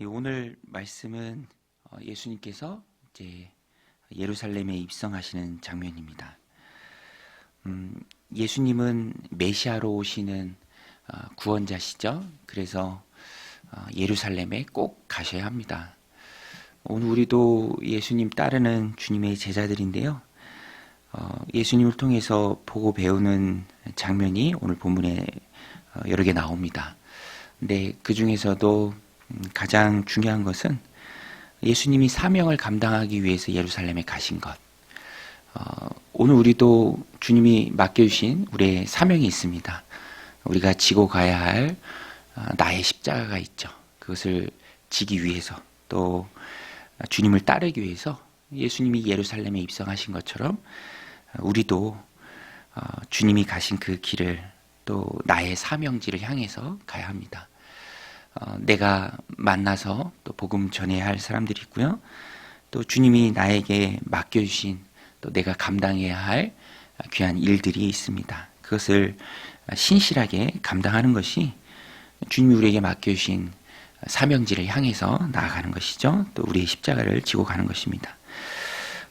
네, 오늘 말씀은 어, 예수님께서 이제 예루살렘에 입성하시는 장면입니다. 음, 예수님은 메시아로 오시는 어, 구원자시죠. 그래서 어, 예루살렘에 꼭 가셔야 합니다. 오늘 우리도 예수님 따르는 주님의 제자들인데요. 어, 예수님을 통해서 보고 배우는 장면이 오늘 본문에 어, 여러 개 나옵니다. 근데 그 중에서도 음, 가장 중요한 것은 예수님이 사명을 감당하기 위해서 예루살렘에 가신 것. 어, 오늘 우리도 주님이 맡겨주신 우리의 사명이 있습니다. 우리가 지고 가야 할 어, 나의 십자가가 있죠. 그것을 지기 위해서 또 주님을 따르기 위해서 예수님이 예루살렘에 입성하신 것처럼 우리도 어, 주님이 가신 그 길을 또 나의 사명지를 향해서 가야 합니다. 어, 내가 만나서 또 복음 전해야 할 사람들이 있고요. 또 주님이 나에게 맡겨주신 또 내가 감당해야 할 귀한 일들이 있습니다. 그것을 신실하게 감당하는 것이 주님이 우리에게 맡겨주신 사명지를 향해서 나아가는 것이죠. 또 우리의 십자가를 지고 가는 것입니다.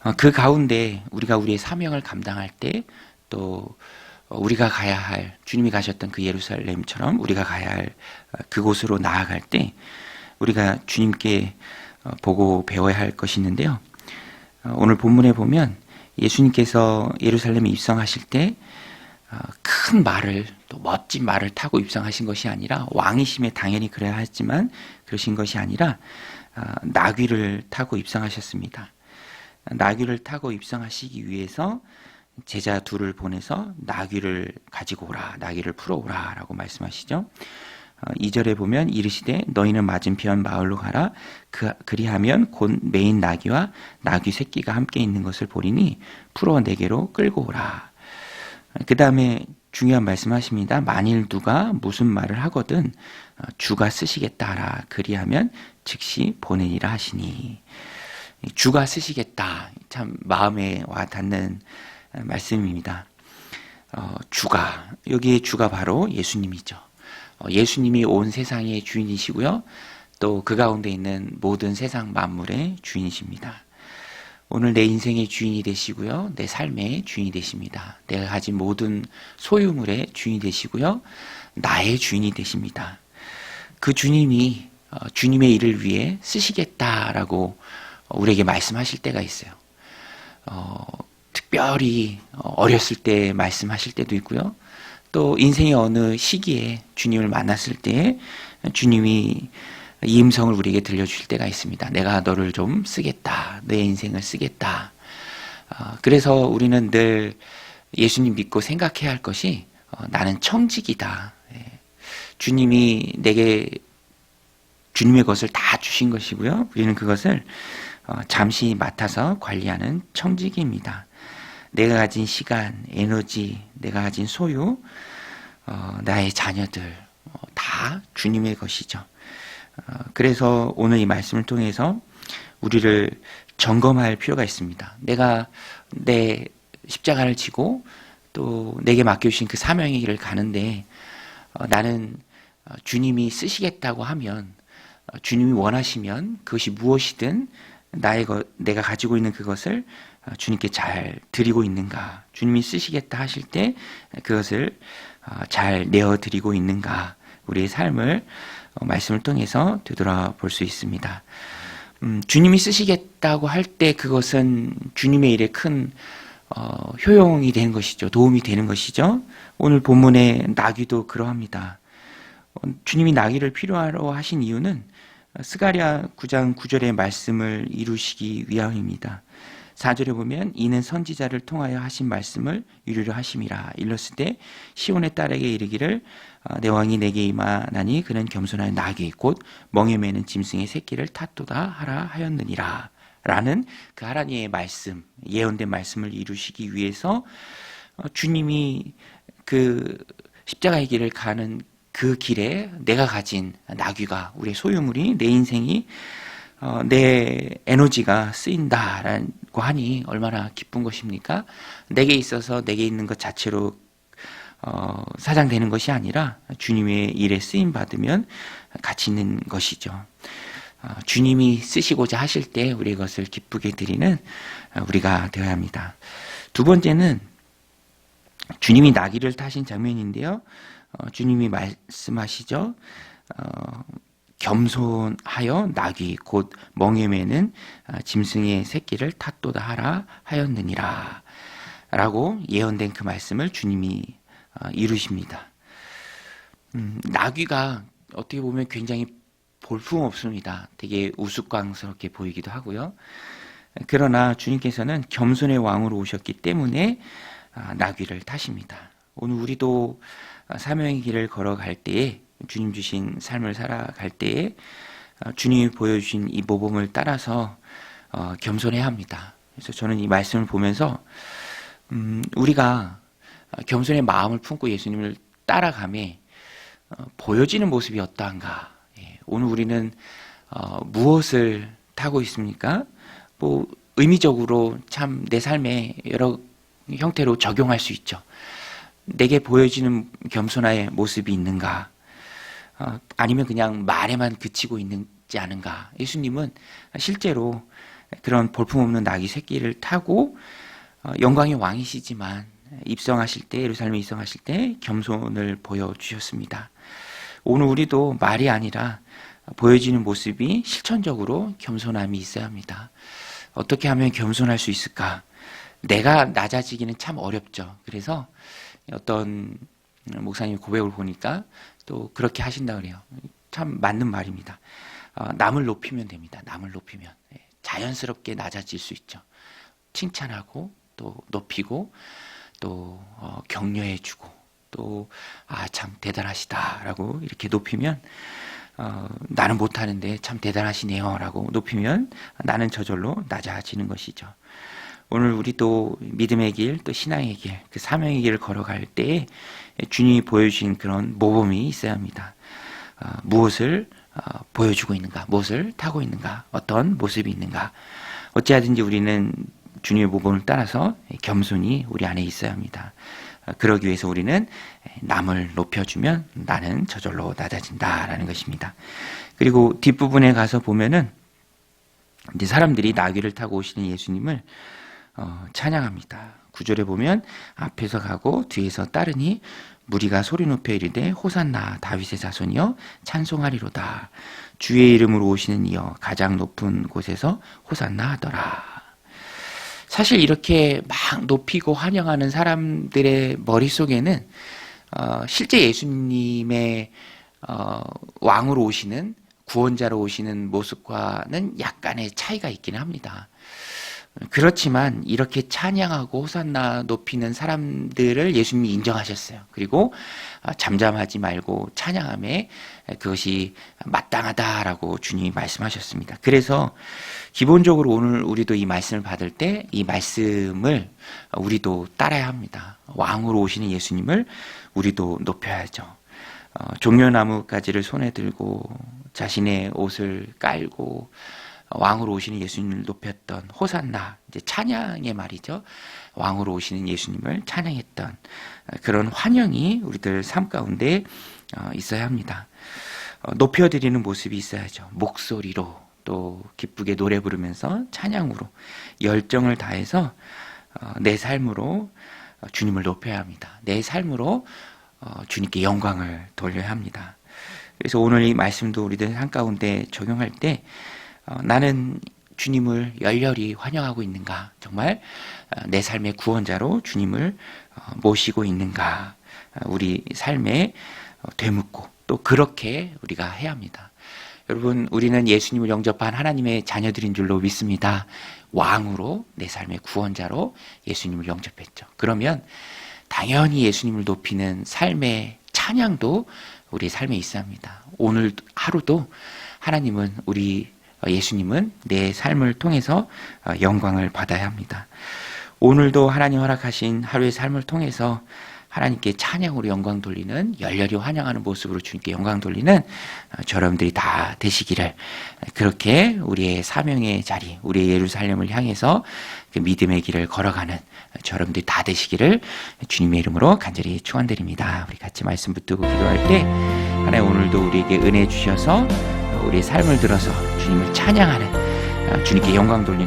어, 그 가운데 우리가 우리의 사명을 감당할 때또 우리가 가야 할 주님이 가셨던 그 예루살렘처럼 우리가 가야 할 어, 그곳으로 나아갈 때 우리가 주님께 어, 보고 배워야 할 것이 있는데요. 오늘 본문에 보면 예수님께서 예루살렘에 입성하실 때 큰 말을 또 멋진 말을 타고 입성하신 것이 아니라 왕이심에 당연히 그래야 하지만 그러신 것이 아니라 나귀를 타고 입성하셨습니다. 나귀를 타고 입성하시기 위해서 제자 둘을 보내서 나귀를 가지고 오라, 나귀를 풀어오라 라고 말씀하시죠. 2절에 어, 보면 이르시되 너희는 맞은편 마을로 가라 그, 그리하면 곧 메인 나귀와 나귀 새끼가 함께 있는 것을 보리니 풀어 내게로 끌고 오라. 그 다음에 중요한 말씀하십니다. 만일 누가 무슨 말을 하거든 어, 주가 쓰시겠다라 그리하면 즉시 보내니라 하시니 주가 쓰시겠다. 참 마음에 와 닿는 말씀입니다. 어, 주가 여기에 주가 바로 예수님이죠. 어, 예수님이 온 세상의 주인이시고요. 또 그 가운데 있는 모든 세상 만물의 주인이십니다. 오늘 내 인생의 주인이 되시고요. 내 삶의 주인이 되십니다. 내가 가진 모든 소유물의 주인이 되시고요. 나의 주인이 되십니다. 그 주님이 어, 주님의 일을 위해 쓰시겠다라고 우리에게 말씀하실 때가 있어요. 어, 특별히 어렸을 때 말씀하실 때도 있고요. 또 인생의 어느 시기에 주님을 만났을 때 주님이 이 음성을 우리에게 들려주실 때가 있습니다. 내가 너를 좀 쓰겠다. 내 인생을 쓰겠다. 어, 그래서 우리는 늘 예수님 믿고 생각해야 할 것이 어, 나는 청직이다. 예. 주님이 내게 주님의 것을 다 주신 것이고요. 우리는 그것을 어, 잠시 맡아서 관리하는 청직입니다. 내가 가진 시간, 에너지, 내가 가진 소유, 어, 나의 자녀들 어, 다 주님의 것이죠. 그래서 오늘 이 말씀을 통해서 우리를 점검할 필요가 있습니다. 내가 내 십자가를 지고 또 내게 맡겨주신 그 사명의 길을 가는데 나는 주님이 쓰시겠다고 하면 주님이 원하시면 그것이 무엇이든 나의 것, 내가 가지고 있는 그것을 어, 주님께 잘 드리고 있는가? 주님이 쓰시겠다 하실 때 그것을 어, 잘 내어 드리고 있는가? 우리의 삶을 어, 말씀을 통해서 되돌아볼 수 있습니다. 음, 주님이 쓰시겠다고 할 때 그것은 주님의 일에 큰 어, 효용이 되는 것이죠. 도움이 되는 것이죠. 오늘 본문의 나귀도 그러합니다. 주님이 나귀를 필요하러 하신 이유는 스가랴 9장 9절의 말씀을 이루시기 위함입니다. 4절에 보면 이는 선지자를 통하여 하신 말씀을 이루려 하심이라 일렀을 때 시온의 딸에게 이르기를 아, 내 왕이 내게 임하나니 그는 겸손한 나귀 곧 멍에 매는 짐승의 새끼를 탓도다 하라 하였느니라. 라는 그 하나님의 말씀 예언된 말씀을 이루시기 위해서 어, 주님이 그 십자가의 길을 가는 그 길에 내가 가진 나귀가 우리의 소유물이 내 인생이 어, 내 에너지가 쓰인다라고 하니 얼마나 기쁜 것입니까? 내게 있어서 내게 있는 것 자체로 어, 사장되는 것이 아니라 주님의 일에 쓰임 받으면 가치 있는 것이죠. 어, 주님이 쓰시고자 하실 때 우리 것을 기쁘게 드리는 어, 우리가 되어야 합니다. 두 번째는 주님이 나귀를 타신 장면인데요. 어, 주님이 말씀하시죠. 어, 겸손하여 나귀 곧 멍에 매는 아, 짐승의 새끼를 탓도다 하라 하였느니라 라고 예언된 그 말씀을 주님이 어, 이루십니다. 음, 나귀가 어떻게 보면 굉장히 볼품 없습니다. 되게 우스꽝스럽게 보이기도 하고요. 그러나 주님께서는 겸손의 왕으로 오셨기 때문에 아, 나귀를 타십니다. 오늘 우리도 아, 사명의 길을 걸어갈 때에 주님 주신 삶을 살아갈 때에 아, 주님이 보여주신 이 모범을 따라서 어, 겸손해야 합니다. 그래서 저는 이 말씀을 보면서 음, 우리가 겸손의 마음을 품고 예수님을 어, 보여지는 모습이 어떠한가? 예, 오늘 우리는 어, 무엇을 타고 있습니까? 뭐 의미적으로 참 내 삶에 여러 형태로 적용할 수 있죠. 내게 보여지는 겸손의 모습이 있는가? 어, 아니면 그냥 말에만 그치고 있는지 않은가? 예수님은 실제로 그런 볼품없는 나귀 새끼를 타고 어, 영광의 왕이시지만 입성하실 때 예루살렘에 입성하실 때 겸손을 보여 주셨습니다. 오늘 우리도 말이 아니라 보여지는 모습이 실천적으로 겸손함이 있어야 합니다. 어떻게 하면 겸손할 수 있을까? 내가 낮아지기는 참 어렵죠. 그래서 어떤 목사님 고백을 보니까 또 그렇게 하신다 그래요. 참 맞는 말입니다. 어, 남을 높이면 됩니다. 남을 높이면 예, 자연스럽게 낮아질 수 있죠. 칭찬하고 또 높이고 또 어, 격려해주고 또 아 참 대단하시다라고 이렇게 높이면 어, 나는 못하는데 참 대단하시네요 라고 높이면 나는 저절로 낮아지는 것이죠. 오늘 우리도 믿음의 길, 또 신앙의 길, 그 사명의 길을 걸어갈 때 주님이 보여주신 그런 모범이 있어야 합니다. 어, 무엇을 어, 보여주고 있는가, 무엇을 타고 있는가, 어떤 모습이 있는가. 어찌하든지 우리는 주님의 모범을 따라서 겸손히 우리 안에 있어야 합니다. 어, 그러기 위해서 우리는 남을 높여주면 나는 저절로 낮아진다라는 것입니다. 그리고 뒷부분에 가서 보면은 이제 사람들이 나귀를 타고 오시는 예수님을 어, 찬양합니다. 구절에 보면 앞에서 가고 뒤에서 따르니 무리가 소리 높여 이르되 호산나 다윗의 자손이여 찬송하리로다. 주의 이름으로 오시는 이여 가장 높은 곳에서 호산나 하더라. 사실 이렇게 막 높이고 환영하는 사람들의 머릿속에는 어, 실제 예수님의 어, 왕으로 오시는 구원자로 오시는 모습과는 약간의 차이가 있기는 합니다. 그렇지만 이렇게 찬양하고 호산나 높이는 사람들을 예수님이 인정하셨어요. 그리고 아, 잠잠하지 말고 찬양함에 그것이 마땅하다라고 주님이 말씀하셨습니다. 그래서 기본적으로 오늘 우리도 이 말씀을 받을 때 이 말씀을 우리도 따라야 합니다. 왕으로 오시는 예수님을 우리도 높여야죠. 어, 종려나무 가지를 손에 들고 자신의 옷을 깔고 왕으로 오시는 예수님을 높였던 호산나 이제 찬양의 말이죠. 왕으로 오시는 예수님을 찬양했던 그런 환영이 우리들 삶 가운데 어, 있어야 합니다. 어, 높여드리는 모습이 있어야죠. 목소리로 또 기쁘게 노래 부르면서 찬양으로 열정을 다해서 어, 내 삶으로 주님을 높여야 합니다. 내 삶으로 주님께 영광을 돌려야 합니다. 그래서 오늘 이 말씀도 우리들 한가운데 적용할 때 어, 나는 주님을 열렬히 환영하고 있는가? 정말 어, 내 삶의 구원자로 주님을 어, 모시고 있는가? 어, 우리 삶에 어, 되묻고 또 그렇게 우리가 해야 합니다. 여러분, 우리는 예수님을 영접한 하나님의 자녀들인 줄로 믿습니다. 왕으로 내 삶의 구원자로 예수님을 영접했죠. 그러면 당연히 예수님을 높이는 삶의 찬양도 우리 삶에 있어야 합니다. 오늘 하루도 하나님은 우리 어, 예수님은 내 삶을 통해서 어, 영광을 받아야 합니다. 오늘도 하나님 허락하신 하루의 삶을 통해서 하나님께 찬양으로 영광 돌리는 열렬히 환영하는 모습으로 주님께 영광 돌리는 어, 저러분들이 다 되시기를 그렇게 우리의 사명의 자리, 우리의 예루살렘을 향해서 그 믿음의 길을 걸어가는 저러분들이 다 되시기를 주님의 이름으로 간절히 축원드립니다. 우리 같이 말씀 붙들고 기도할 때 하나님 오늘도 우리에게 은혜 주셔서 우리의 삶을 들어서 주님을 찬양하는 아, 주님께 영광 돌리는